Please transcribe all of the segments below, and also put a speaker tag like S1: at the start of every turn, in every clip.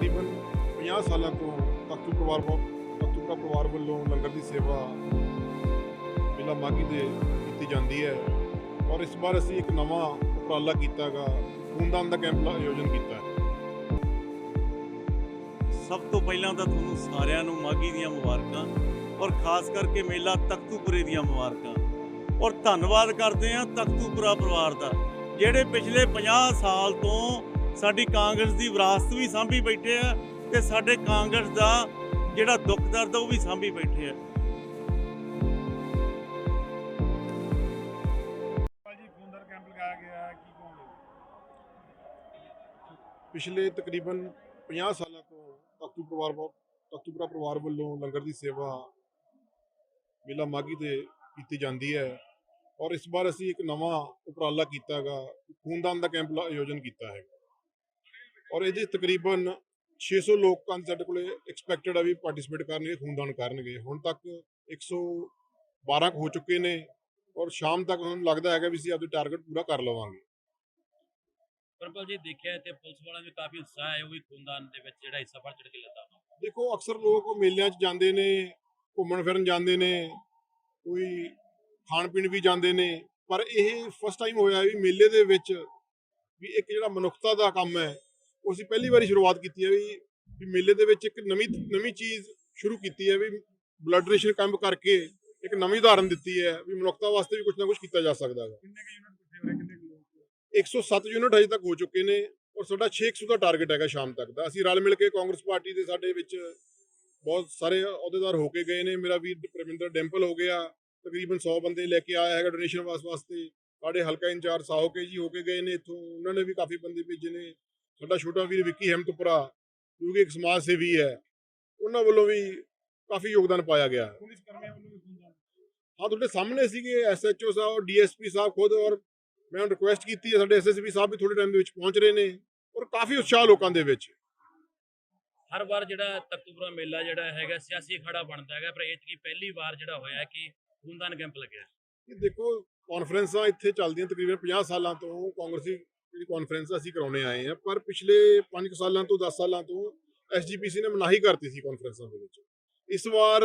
S1: ਤਕਰੀਬਨ 50 ਸਾਲਾਂ ਤੋਂ ਤਖਤੂ ਪਰਿਵਾਰ ਵੱਲ- ਪਰਿਵਾਰ ਵੱਲੋਂ ਲੰਗਰ ਦੀ ਸੇਵਾ ਮੇਲਾ ਮਾਗੀ ਦੇ ਕੀਤੀ ਜਾਂਦੀ ਹੈ। ਔਰ ਇਸ ਵਾਰ ਅਸੀਂ ਇੱਕ ਨਵਾਂ ਉਪਰਾਲਾ ਕੀਤਾਗਾ ਖੂਨਦਾਨ ਦਾ ਕੈਂਪ ਦਾ ਆਯੋਜਨ ਕੀਤਾ
S2: ਸਭ ਤੋਂ ਪਹਿਲਾਂ ਤਾਂ ਤੁਹਾਨੂੰ ਸਾਰਿਆਂ ਨੂੰ ਮਾਗੀ ਦੀਆਂ ਮੁਬਾਰਕਾਂ ਔਰ ਖਾਸ ਕਰਕੇ ਮੇਲਾ ਤਖਤੂਪੁਰੇ ਦੀਆਂ ਮੁਬਾਰਕਾਂ। ਔਰ ਧੰਨਵਾਦ ਕਰਦੇ ਹਾਂ ਤਖਤੂਪੁਰਾ ਪਰਿਵਾਰ ਦਾ, ਜਿਹੜੇ ਪਿਛਲੇ 50 ਸਾਲ ਤੋਂ ਸਾਡੀ ਕਾਂਗਰਸ ਦੀ ਵਿਰਾਸਤ ਵੀ ਸਾਂਭੀ ਬੈਠੇ ਆ ਤੇ ਸਾਡੇ ਕਾਂਗਰਸ ਦਾ ਜਿਹੜਾ ਦੁੱਖ ਦਰਦ ਉਹ ਵੀ ਸਾਂਭੀ ਬੈਠੇ ਆ।
S3: ਹੈ,
S1: ਪਿਛਲੇ ਤਕਰੀਬਨ 50 ਸਾਲਾਂ ਤੋਂ ਤਖਤੂ ਪਰਿਵਾਰ ਤਖਤੂਪੁਰਾ ਪਰਿਵਾਰ ਵੱਲੋਂ ਲੰਗਰ ਦੀ ਸੇਵਾ ਮੇਲਾ ਮਾਗੀ ਤੇ ਕੀਤੀ ਜਾਂਦੀ ਹੈ ਔਰ ਇਸ ਵਾਰ ਅਸੀਂ ਇੱਕ ਨਵਾਂ ਉਪਰਾਲਾ ਕੀਤਾਗਾ ਖੂਨਦਾਨ ਦਾ ਕੈਂਪ ਆਯੋਜਨ ਕੀਤਾ ਹੈਗਾ। ਔਰ ਇਹਦੇ ਤਕਰੀਬਨ 600 ਲੋਕਾਂ ਦੀ ਸਾਡੇ ਕੋਲੇ ਐਕਸਪੈਕਟਡ ਆ ਵੀ ਪਾਰਟਿਸਿਪੇਟ ਕਰਨਗੇ ਖੂਨਦਾਨ ਕਰਨਗੇ। ਹੁਣ ਤੱਕ 112 ਕੁ ਹੋ ਚੁੱਕੇ ਨੇ ਔਰ ਸ਼ਾਮ ਤੱਕ ਹੁਣ ਲੱਗਦਾ ਹੈਗਾ ਵੀ ਅਸੀਂ ਆਪਦੇ ਟਾਰਗੇਟ ਪੂਰਾ ਕਰ ਲਵਾਂਗੇ।
S4: ਪਰਪਲ ਜੀ ਦੇਖਿਆ ਤੇ ਪੁਲਿਸ ਵਾਲਿਆਂ ਵੀ ਕਾਫੀ ਉਤਸ਼ਾਹ ਹੈ ਉਹ ਵੀ ਖੂਨਦਾਨ ਦੇ ਵਿੱਚ ਜਿਹੜਾ ਹਿੱਸਾ ਫੜ ਚੜ ਕੇ ਲੈਂਦਾ
S1: ਦੇਖੋ ਅਕਸਰ ਲੋਕ ਮੇਲਿਆਂ 'ਚ ਜਾਂਦੇ ਨੇ ਘੁੰਮਣ ਫਿਰਨ ਜਾਂਦੇ ਨੇ ਕੋਈ ਖਾਣ ਪੀਣ ਵੀ ਜਾਂਦੇ ਨੇ ਪਰ ਇਹ ਫਸਟ ਟਾਈਮ ਹੋਇਆ ਵੀ ਮੇਲੇ ਦੇ ਵਿੱਚ ਵੀ ਇੱਕ ਜਿਹੜਾ ਮਨੁੱਖਤਾ ਦਾ ਕੰਮ ਹੈ ਉਹ ਅਸੀਂ ਪਹਿਲੀ ਵਾਰੀ ਸ਼ੁਰੂਆਤ ਕੀਤੀ ਹੈ ਵੀ ਵੀ ਮੇਲੇ ਦੇ ਵਿੱਚ ਇੱਕ ਨਵੀਂ ਨਵੀਂ ਚੀਜ਼ ਸ਼ੁਰੂ ਕੀਤੀ ਹੈ ਵੀ ਬਲੱਡ ਡੋਨੇਸ਼ਨ ਕੈਂਪ ਕਰਕੇ ਇੱਕ ਨਵੀਂ ਉਦਾਹਰਨ ਦਿੱਤੀ ਹੈ ਵੀ ਮਨੁੱਖਤਾ ਵਾਸਤੇ ਵੀ ਕੁਝ ਨਾ ਕੁਝ ਕੀਤਾ ਜਾ ਸਕਦਾ ਹੈ
S3: ਕਿੰਨੇ ਕੁ ਯੂਨਿਟ ਇਕੱਠੇ ਹੋ ਰਹੇ ਕਿੰਨੇ ਕੁ ਲੋਕ
S1: 107 ਯੂਨਿਟ ਅਜੇ ਤੱਕ ਹੋ ਚੁੱਕੇ ਨੇ ਔਰ ਸਾਡਾ 600 ਦਾ ਟਾਰਗੇਟ ਹੈਗਾ ਸ਼ਾਮ ਤੱਕ ਦਾ। ਅਸੀਂ ਰਲ ਮਿਲ ਕੇ ਕਾਂਗਰਸ ਪਾਰਟੀ ਦੇ ਸਾਡੇ ਵਿੱਚ ਬਹੁਤ ਸਾਰੇ ਅਹੁਦੇਦਾਰ ਹੋ ਕੇ ਗਏ ਨੇ। ਮੇਰਾ ਵੀਰ ਪ੍ਰਵਿੰਦਰ ਡੈਂਪਲ ਹੋ ਗਿਆ ਤਕਰੀਬਨ 100 ਬੰਦੇ ਲੈ ਕੇ ਆਇਆ ਹੈਗਾ ਡੋਨੇਸ਼ਨ ਵਾਸ ਵਾਸਤੇ ਸਾਡੇ ਹਲਕਾ ਇੰਚਾਰਜ ਸਾਹੋ ਕੇ ਜੀ ਹੋ ਕੇ ਗਏ ਨੇ ਇੱਥੋਂ। ਉਹਨਾਂ ਨੇ ਵੀ ਕਾਫੀ ਬੰਦੇ ਭੇਜੇ ਨੇ। ਸਾਡਾ ਛੋਟਾ ਵੀਰ ਵਿੱਕੀ ਹਿੰਮਤਪੁਰਾ ਜੋ ਕਿ ਇੱਕ ਸਮਾਜ ਸੇਵੀ ਹੈ ਉਹਨਾਂ ਵੱਲੋਂ ਵੀ ਕਾਫੀ ਯੋਗਦਾਨ ਪਾਇਆ ਗਿਆ।
S3: ਪੁਲਿਸ ਕਰਮੀਆਂ ਵੱਲੋਂ ਵੀ ਖੂਨਦਾਨ
S1: ਹਾਂ ਤੁਹਾਡੇ ਸਾਹਮਣੇ ਸੀਗੇ ਐਸਐਚਓ ਸਾਹਿਬ ਡੀਐਸਪੀ ਸਾਹਿਬ ਖੁਦ ਔਰ ਮੈਂ ਰਿਕੁਐਸਟ ਕੀਤੀ ਹੈ ਸਾਡੇ ਐਸਐਸਪੀ ਸਾਹਿਬ ਵੀ ਥੋੜੇ ਟਾਈਮ ਦੇ ਵਿੱਚ ਪਹੁੰਚ ਰਹੇ ਨੇ ਔਰ ਕਾਫੀ ਉਤਸ਼ਾਹ ਲੋਕਾਂ ਦੇ ਵਿੱਚ।
S4: ਹਰ ਵਾਰ ਜਿਹੜਾ ਤਖਤੂਪੁਰਾ ਮੇਲਾ ਜਿਹੜਾ ਹੈਗਾ ਸਿਆਸੀ ਅਖਾੜਾ ਬਣਦਾ ਹੈਗਾ ਪਰ ਇਹ ਕੀ ਪਹਿਲੀ ਵਾਰ ਜਿਹੜਾ ਹੋਇਆ ਕਿ ਖੂਨਦਾਨ ਕੈਂਪ ਲੱਗਿਆ।
S1: ਇਹ ਦੇਖੋ ਕਾਨਫਰੰਸਾਂ ਇੱਥੇ ਚੱਲਦੀਆਂ ਤਕਰੀਬਨ 50 ਸਾਲਾਂ ਤੋਂ ਕਾਂਗਰਸੀ ਜਿਹੜੀ ਕਾਨਫਰੰਸ ਅਸੀਂ ਕਰਾਉਣੇ ਆਏ ਆ ਪਰ ਪਿਛਲੇ 5 ਸਾਲਾਂ ਤੋਂ 10 ਸਾਲਾਂ ਤੋਂ ਐਸਜੀਪੀਸੀ ਨੇ ਮਨਾਹੀ ਕਰਤੀ ਸੀ ਕਾਨਫਰੰਸਾਂ ਦੇ ਵਿੱਚ। ਇਸ ਵਾਰ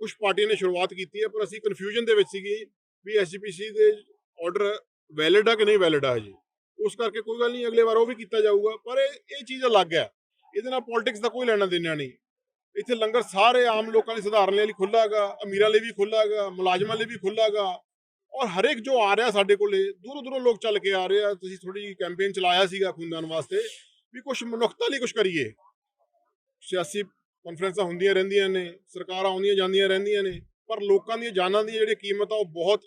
S1: ਕੁਝ ਪਾਰਟੀਆਂ ਨੇ ਸ਼ੁਰੂਆਤ ਕੀਤੀ ਹੈ, ਪਰ ਅਸੀਂ ਕਨਫਿਊਜ਼ਨ ਦੇ ਵਿੱਚ ਸੀਗੇ ਵੀ ਐਸਜੀਪੀਸੀ ਦੇ ਆਰਡਰ ਵੈਲਿਡ ਆ ਕਿ ਨਹੀਂ ਵੈਲਿਡ ਆ ਜੀ ਉਸ ਕਰਕੇ ਕੋਈ ਗੱਲ ਨਹੀਂ, ਅਗਲੇ ਵਾਰ ਉਹ ਵੀ ਕੀਤਾ ਜਾਊਗਾ, ਪਰ ਇਹ ਇਹ ਚੀਜ਼ ਅਲੱਗ ਹੈ। ਇਹਦੇ ਨਾਲ ਪੋਲਿਟਿਕਸ ਦਾ ਕੋਈ ਲੈਣਾ ਦੇਣਾ ਨਹੀਂ। ਇੱਥੇ ਲੰਗਰ ਸਾਰੇ ਆਮ ਲੋਕਾਂ ਲਈ ਸਧਾਰਨ ਲਈ ਖੁੱਲ੍ਹਾ ਹੈਗਾ ਅਮੀਰਾਂ ਲਈ ਵੀ ਖੁੱਲ੍ਹਾ ਹੈਗਾ ਮੁਲਾਜ਼ਮਾਂ ਲਈ ਵੀ ਖੁੱਲ੍ਹਾ ਹੈਗਾ ਔਰ ਹਰੇਕ ਜੋ ਆ ਰਿਹਾ ਸਾਡੇ ਕੋਲੇ ਦੂਰੋਂ ਦੂਰੋਂ ਲੋਕ ਚੱਲ ਕੇ ਆ ਰਹੇ ਆ। ਤੁਸੀਂ ਥੋੜੀ ਕੈਂਪੇਨ ਚਲਾਇਆ ਸੀਗਾ ਖੂਨਦਾਨ ਵਾਸਤੇ ਵੀ ਕੁਝ ਮਨੁੱਖਤਾ ਲਈ ਕੁਝ ਕਰੀਏ। ਸਿਆਸੀ ਕਾਨਫਰੰਸਾਂ ਹੁੰਦੀਆਂ ਰਹਿੰਦੀਆਂ ਨੇ ਸਰਕਾਰਾਂ ਆਉਂਦੀਆਂ ਜਾਂਦੀਆਂ ਰਹਿੰਦੀਆਂ ਨੇ ਪਰ ਲੋਕਾਂ ਦੀਆਂ ਜਾਨਾਂ ਦੀ ਜਿਹੜੀ ਕੀਮਤ ਆ ਉਹ ਬਹੁਤ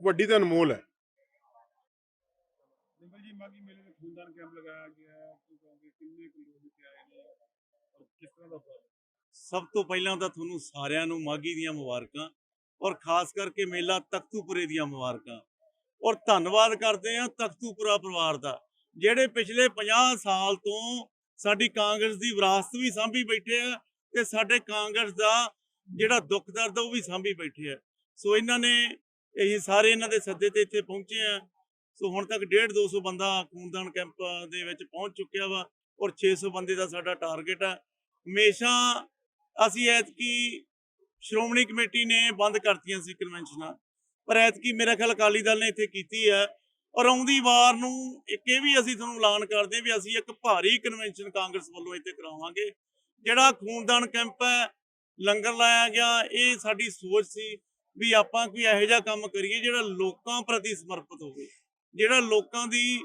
S1: ਵੱਡੀ ਤੇ ਅਨਮੋਲ ਹੈ।
S3: ਡਿੰਪਲ ਜੀ ਮਾਗੀ ਮੇਲੇ ਦੇ ਖੂਨਦਾਨ ਕੈਂਪ ਲਗਾਇਆ ਗਿਆ ਹੈ। ਕੀ ਕਹੋਗੇ ਕਿੰਨੇ ਕੁ ਲੋਕ ਇੱਥੇ ਆਏ ਨੇ ਔਰ ਕਿਸ ਤਰ੍ਹਾਂ ਦਾ ਉਪਰਾਲਾ
S2: ਸਭ ਤੋਂ ਪਹਿਲਾਂ ਤਾਂ ਤੁਹਾਨੂੰ ਸਾਰਿਆਂ ਨੂੰ ਮਾਗੀ ਦੀਆਂ ਮੁਬਾਰਕਾਂ। ਔਰ ਖਾਸ ਕਰਕੇ ਮੇਲਾ ਤਖਤੂਪੁਰੇ ਦੀਆਂ ਮੁਬਾਰਕਾਂ। ਔਰ ਧੰਨਵਾਦ ਕਰਦੇ ਹਾਂ ਤਖਤੂਪੁਰਾ ਪਰਿਵਾਰ ਦਾ, ਜਿਹੜੇ ਪਿਛਲੇ 50 ਸਾਲ ਤੋਂ ਸਾਡੀ ਕਾਂਗਰਸ ਦੀ ਵਿਰਾਸਤ ਵੀ ਸਾਂਭੀ ਬੈਠੇ ਆ ਤੇ ਸਾਡੇ ਕਾਂਗਰਸ ਦਾ ਜਿਹੜਾ ਦੁੱਖ ਦਰਦ ਉਹ ਵੀ ਸਾਂਭੀ ਬੈਠੇ ਆ। ਸੋ ਇਹਨਾਂ ਨੇ ਇਹ ਸਾਰੇ ਇਹਨਾਂ ਦੇ ਸੱਦੇ ਤੇ ਇੱਥੇ ਪਹੁੰਚੇ ਆ। ਸੋ ਹੁਣ ਤੱਕ 1.5 200 ਬੰਦਾ ਖੂਨਦਾਨ ਕੈਂਪ ਦੇ ਵਿੱਚ ਪਹੁੰਚ ਚੁੱਕਿਆ ਵਾ ਔਰ 600 ਬੰਦੇ ਦਾ ਸਾਡਾ ਟਾਰਗੇਟ ਆ। ਹਮੇਸ਼ਾ ਅਸੀਂ ਐਤਕੀ ਸ਼੍ਰੋਮਣੀ ਕਮੇਟੀ ਨੇ ਬੰਦ ਕਰਤੀਆਂ ਸੀ ਕਨਵੈਨਸ਼ਨਾਂ ਪਰ ਐਤਕੀ ਮੇਰਾ ਖਿਆਲ ਅਕਾਲੀ ਦਲ ਨੇ ਇੱਥੇ ਕੀਤੀ ਹੈ। ਔਰ ਆਉਂਦੀ ਵਾਰ ਨੂੰ ਇੱਕ ਇਹ ਵੀ ਅਸੀਂ ਤੁਹਾਨੂੰ ਐਲਾਨ ਕਰਦੇ ਵੀ ਅਸੀਂ ਇੱਕ ਭਾਰੀ ਕਨਵੈਨਸ਼ਨ ਕਾਂਗਰਸ ਵੱਲੋਂ ਇੱਥੇ ਕਰਾਵਾਂਗੇ। ਜਿਹੜਾ ਖੂਨਦਾਨ ਕੈਂਪ ਹੈ, ਲੰਗਰ ਲਾਇਆ ਗਿਆ, ਇਹ ਸਾਡੀ ਸੋਚ ਸੀ ਵੀ ਆਪਾਂ ਕੋਈ ਇਹੋ ਜਿਹਾ ਕੰਮ ਕਰੀਏ ਜਿਹੜਾ ਲੋਕਾਂ ਪ੍ਰਤੀ ਸਮਰਪਿਤ ਹੋਵੇ। ਜਿਹੜਾ ਲੋਕਾਂ ਦੀ,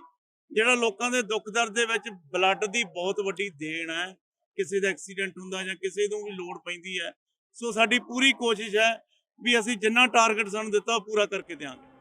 S2: ਜਿਹੜਾ ਲੋਕਾਂ ਦੇ ਦੁੱਖ ਦਰਦ ਦੇ ਵਿੱਚ ਬਲੱਡ ਦੀ ਬਹੁਤ ਵੱਡੀ ਦੇਣ ਹੈ। ਕਿਸੇ ਦਾ ਐਕਸੀਡੈਂਟ ਹੁੰਦਾ ਜਾਂ ਕਿਸੇ ਨੂੰ ਵੀ ਲੋੜ ਪੈਂਦੀ ਹੈ। ਸੋ ਸਾਡੀ ਪੂਰੀ ਕੋਸ਼ਿਸ਼ ਹੈ ਵੀ ਅਸੀਂ ਜਿੰਨਾ ਟਾਰਗੇਟ ਸਾਨੂੰ ਦਿੱਤਾ ਉਹ ਪੂਰਾ ਕਰਕੇ ਦਿਆਂਗੇ।